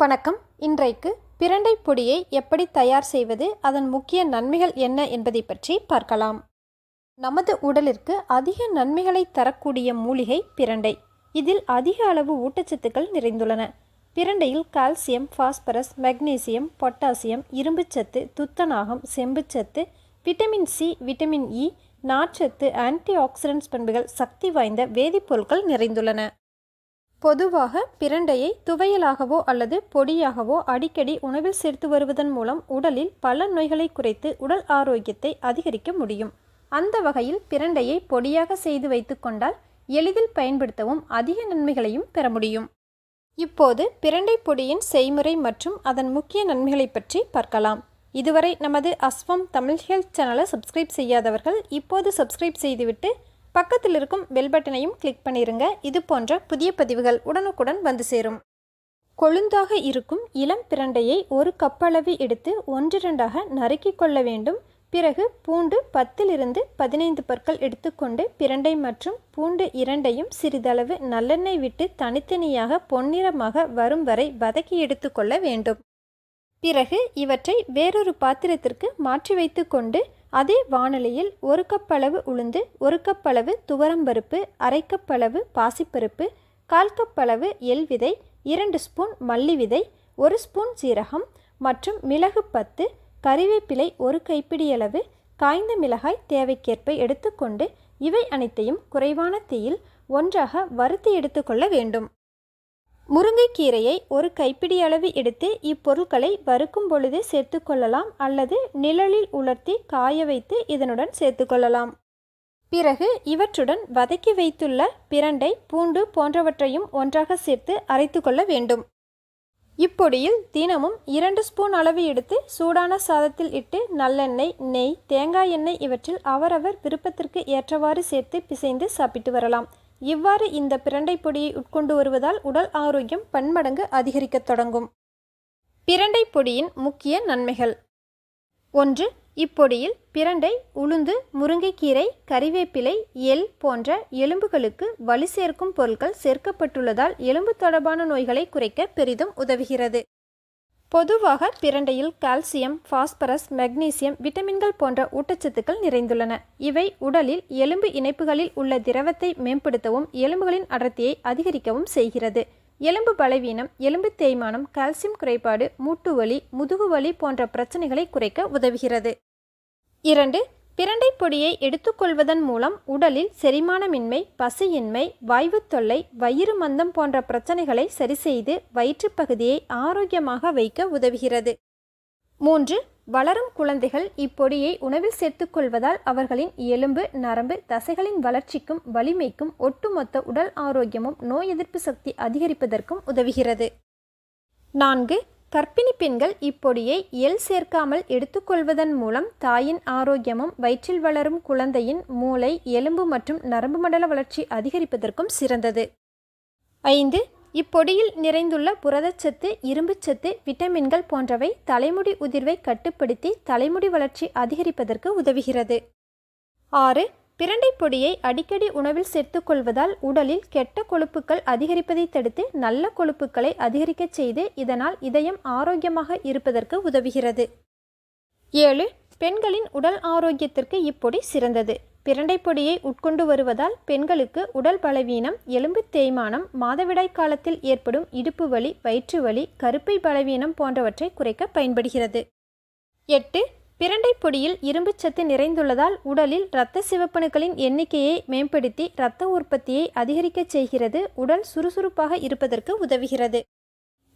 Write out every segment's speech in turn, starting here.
வணக்கம். இன்றைக்கு பிரண்டை பொடியை எப்படி தயார் செய்வது அதன் முக்கிய நன்மைகள் என்ன என்பதை பற்றி பார்க்கலாம். நமது உடலிற்கு அதிக நன்மைகளை தரக்கூடிய மூலிகை பிரண்டை. இதில் அதிக அளவு ஊட்டச்சத்துக்கள் நிறைந்துள்ளன. பிரண்டையில் கால்சியம் பாஸ்பரஸ் மெக்னீசியம் பொட்டாசியம் இரும்புச்சத்து துத்தநாகம் செம்புச்சத்து விட்டமின் சி விட்டமின் இ நார்ச்சத்து ஆன்டி ஆக்சிடென்ட்ஸ் பண்புகள் சக்தி வாய்ந்த வேதிப்பொருட்கள் நிறைந்துள்ளன. பொதுவாக பிரண்டையை துவையலாகவோ அல்லது பொடியாகவோ அடிக்கடி உணவில் சேர்த்து வருவதன் மூலம் உடலில் பல நோய்களை குறைத்து உடல் ஆரோக்கியத்தை அதிகரிக்க முடியும். அந்த வகையில் பிரண்டையை பொடியாக செய்து வைத்துக்கொண்டால் எளிதில் பயன்படுத்தவும் அதிக நன்மைகளையும் பெற முடியும். இப்போது பிரண்டை பொடியின் செய்முறை மற்றும் அதன் முக்கிய நன்மைகளை பற்றி பார்க்கலாம். இதுவரை நமது அஸ்வம் தமிழ் ஹெல்த் சேனலை சப்ஸ்கிரைப் செய்யாதவர்கள் இப்போது சப்ஸ்கிரைப் செய்துவிட்டு பக்கத்தில் இருக்கும் பெல் பட்டனையும் கிளிக் பண்ணிருங்க. இது போன்ற புதிய பதிவுகள் உடனுக்குடன் வந்து சேரும். கொழுந்தாக இருக்கும் இளம் பிரண்டையை ஒரு கப்பளவு எடுத்து ஒன்றிரண்டாக நறுக்கி கொள்ள வேண்டும். பிறகு பூண்டு பத்திலிருந்து பதினைந்து பற்கள் எடுத்துக்கொண்டு பிரண்டை மற்றும் பூண்டு இரண்டையும் சிறிதளவு நல்லெண்ணெய் விட்டு தனித்தனியாக பொன்னிறமாக வரும் வரை வதக்கி எடுத்துக்கொள்ள வேண்டும். பிறகு இவற்றை வேறொரு பாத்திரத்திற்கு மாற்றி வைத்துக்கொண்டு அதே வாணலியில் ஒரு கப்பளவு உளுந்து ஒரு கப்பளவு துவரம்பருப்பு அரை பாசிப்பருப்பு கால் கப்பளவு எல் எள் விதை இரண்டு ஸ்பூன் மல்லி விதை ஒரு ஸ்பூன் சீரகம் மற்றும் மிளகு பத்து கறிவேப்பிலை ஒரு கைப்பிடியளவு காய்ந்த மிளகாய் தேவைக்கேற்ப எடுத்துக்கொண்டு இவை அனைத்தையும் குறைவான தீயில் ஒன்றாக வறுத்து எடுத்துக்கொள்ள வேண்டும். முருங்கைக்கீரையை ஒரு கைப்பிடி அளவு எடுத்து இப்பொருட்களை வறுக்கும் பொழுது சேர்த்து கொள்ளலாம் அல்லது நிழலில் உலர்த்தி காய வைத்து இதனுடன் சேர்த்துக்கொள்ளலாம் பிறகு இவற்றுடன் வதக்கி வைத்துள்ள பிரண்டை பூண்டு போன்றவற்றையும் ஒன்றாக சேர்த்து அரைத்து கொள்ள வேண்டும். இப்பொடியில் தினமும் இரண்டு ஸ்பூன் அளவு எடுத்து சூடான சாதத்தில் இட்டு நல்லெண்ணெய் நெய் தேங்காய் எண்ணெய் இவற்றில் அவரவர் விருப்பத்திற்கு ஏற்றவாறு சேர்த்து பிசைந்து சாப்பிட்டு வரலாம். இவ்வாறு இந்த பிரண்டை பொடியை உட்கொண்டு வருவதால் உடல் ஆரோக்கியம் பன்மடங்கு அதிகரிக்கத் தொடங்கும். பிரண்டை பொடியின் முக்கிய நன்மைகள். ஒன்று இப்பொடியில் பிரண்டை உளுந்து முருங்கைக்கீரை கறிவேப்பிலை எல் போன்ற எலும்புகளுக்கு வலு சேர்க்கும் பொருட்கள் சேர்க்கப்பட்டுள்ளதால் எலும்பு தொடர்பான நோய்களை குறைக்க பெரிதும் உதவுகிறது. பொதுவாக பிரண்டையில் கால்சியம் பாஸ்பரஸ் மெக்னீசியம் விட்டமின்கள் போன்ற ஊட்டச்சத்துக்கள் நிறைந்துள்ளன. இவை உடலில் எலும்பு இணைப்புகளில் உள்ள திரவத்தை மேம்படுத்தவும் எலும்புகளின் அடர்த்தியை அதிகரிக்கவும் செய்கிறது. எலும்பு பலவீனம் எலும்பு தேய்மானம் கால்சியம் குறைபாடு மூட்டு வலி முதுகு வலி போன்ற பிரச்சனைகளை குறைக்க உதவுகிறது. இரண்டு பிரண்டை பொடியை எடுத்துக்கொள்வதன் மூலம் உடலில் செரிமானமின்மை பசியின்மை வாய்வு தொல்லை வயிறு மந்தம் போன்ற பிரச்சனைகளை சரிசெய்து வயிற்றுப்பகுதியை ஆரோக்கியமாக வைக்க உதவுகிறது. மூன்று வளரும் குழந்தைகள் இப்பொடியை உணவில் சேர்த்துக்கொள்வதால் அவர்களின் எலும்பு நரம்பு தசைகளின் வளர்ச்சிக்கும் வலிமைக்கும் ஒட்டுமொத்த உடல் ஆரோக்கியமும் நோய் எதிர்ப்பு சக்தி அதிகரிப்பதற்கும் உதவுகிறது. நான்கு கர்ப்பிணி பெண்கள் இப்பொடியை எல் சேர்க்காமல் எடுத்துக்கொள்வதன் மூலம் தாயின் ஆரோக்கியமும் வயிற்றில் வளரும் குழந்தையின் மூளை எலும்பு மற்றும் நரம்பு மண்டல வளர்ச்சி அதிகரிப்பதற்கும் சிறந்தது. ஐந்து இப்பொடியில் நிறைந்துள்ள புரதச்சத்து இரும்புச்சத்து விட்டமின்கள் போன்றவை தலைமுடி உதிர்வை கட்டுப்படுத்தி தலைமுடி வளர்ச்சி அதிகரிப்பதற்கு உதவுகிறது. ஆறு பிரண்டை பொடியை அடிக்கடி உணவில் சேர்த்துக்கொள்வதால் உடலில் கெட்ட கொழுப்புக்கள் அதிகரிப்பதை தடுத்து நல்ல கொழுப்புக்களை அதிகரிக்கச் செய்து இதனால் இதயம் ஆரோக்கியமாக இருப்பதற்கு உதவுகிறது. ஏழு பெண்களின் உடல் ஆரோக்கியத்திற்கு இப்பொடி சிறந்தது. பிரண்டை பொடியை உட்கொண்டு வருவதால் பெண்களுக்கு உடல் பலவீனம் எலும்பு தேய்மானம் மாதவிடாய் காலத்தில் ஏற்படும் இடுப்பு வலி வயிற்று வலி கருப்பை பலவீனம் போன்றவற்றை குறைக்க பயன்படுகிறது. எட்டு பிரண்டை பொடியில் இரும்புச்சத்து நிறைந்துள்ளதால் உடலில் இரத்த சிவப்பணுக்களின் எண்ணிக்கையை மேம்படுத்தி இரத்த உற்பத்தியை அதிகரிக்கச் செய்கிறது உடல் சுறுசுறுப்பாக இருப்பதற்கு உதவுகிறது.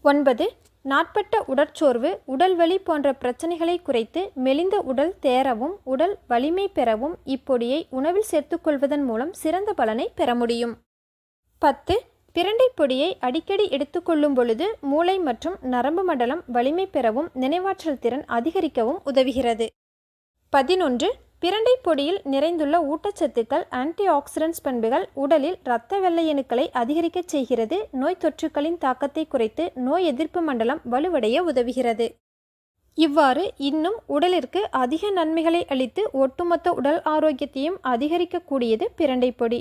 ஒன்பது நாட்பட்ட உடற்சோர்வு உடல் வலி போன்ற பிரச்சனைகளை குறைத்து மெலிந்த உடல் தேரவும் உடல் வலிமை பெறவும் இப்பொடியை உணவில் சேர்த்துக்கொள்வதன் மூலம் சிறந்த பலனை பெற முடியும். பத்து பிரண்டை பொடியை அடிக்கடி எடுத்துக்கொள்ளும் பொழுது மூளை மற்றும் நரம்பு மண்டலம் வலிமை பெறவும் நினைவாற்றல் திறன் அதிகரிக்கவும் உதவுகிறது. பதினொன்று. பிரண்டை பொடியில் நிறைந்துள்ள ஊட்டச்சத்துக்கள் ஆன்டி ஆக்சிடென்ட்ஸ் பண்புகள் உடலில் இரத்த வெள்ளையணுக்களை அதிகரிக்கச் செய்கிறது நோய் தொற்றுக்களின் தாக்கத்தை குறைத்து நோய் எதிர்ப்பு மண்டலம் வலுவடைய உதவுகிறது. இவ்வாறு இன்னும் உடலிற்கு அதிக நன்மைகளை அளித்து ஒட்டுமொத்த உடல் ஆரோக்கியத்தையும் அதிகரிக்கக்கூடியது பிரண்டை பொடி